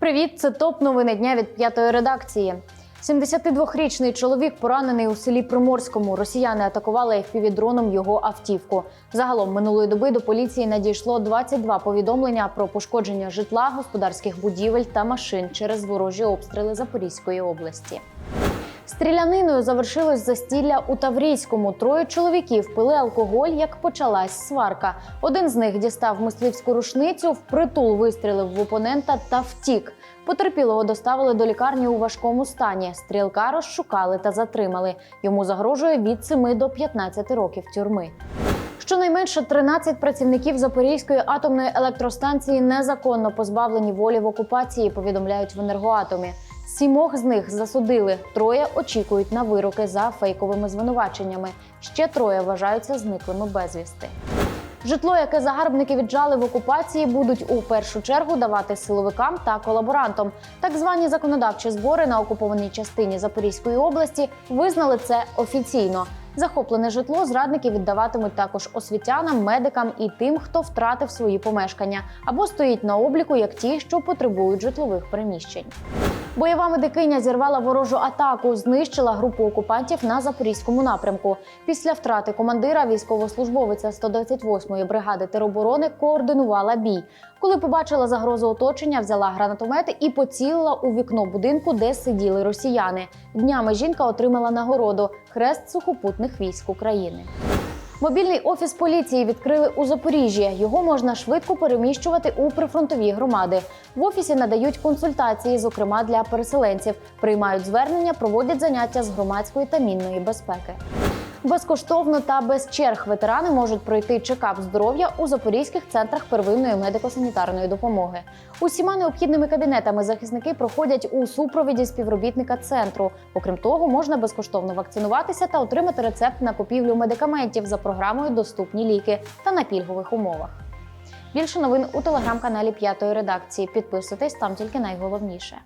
Привіт, це топ новини дня від п'ятої редакції. 72-річний чоловік поранений у селі Приморському. Росіяни атакували FPV-дроном його автівку. Загалом минулої доби до поліції надійшло 22 повідомлення про пошкодження житла, господарських будівель та машин через ворожі обстріли Запорізької області. Стріляниною завершилось застілля у Таврійському. Троє чоловіків пили алкоголь, як почалась сварка. Один з них дістав мисливську рушницю, впритул вистрілив в опонента та втік. Потерпілого доставили до лікарні у важкому стані. Стрілка розшукали та затримали. Йому загрожує від 7 до 15 років тюрми. Щонайменше 13 працівників Запорізької атомної електростанції незаконно позбавлені волі в окупації, повідомляють в енергоатомі. Сімох з них засудили. Троє очікують на вироки за фейковими звинуваченнями. Ще троє вважаються зниклими безвісти. Житло, яке загарбники віджали в окупації, будуть у першу чергу давати силовикам та колаборантам. Так звані законодавчі збори на окупованій частині Запорізької області визнали це офіційно. Захоплене житло зрадники віддаватимуть також освітянам, медикам і тим, хто втратив свої помешкання або стоїть на обліку як ті, що потребують житлових приміщень. Бойова медикиня зірвала ворожу атаку, знищила групу окупантів на запорізькому напрямку. Після втрати командира військовослужбовиця 128-ї бригади тероборони координувала бій. Коли побачила загрозу оточення, взяла гранатомет і поцілила у вікно будинку, де сиділи росіяни. Днями жінка отримала нагороду хрест сухопутних військ України. Мобільний офіс поліції відкрили у Запоріжжі. Його можна швидко переміщувати у прифронтові громади. В офісі надають консультації, зокрема для переселенців, приймають звернення, проводять заняття з громадської та мінної безпеки. Безкоштовно та без черг ветерани можуть пройти чекап здоров'я у запорізьких центрах первинної медико-санітарної допомоги. Усіма необхідними кабінетами захисники проходять у супровіді співробітника центру. Окрім того, можна безкоштовно вакцинуватися та отримати рецепт на купівлю медикаментів за програмою Доступні ліки та на пільгових умовах. Більше новин у телеграм-каналі П'ятої редакції. Підписуйтесь там тільки найголовніше.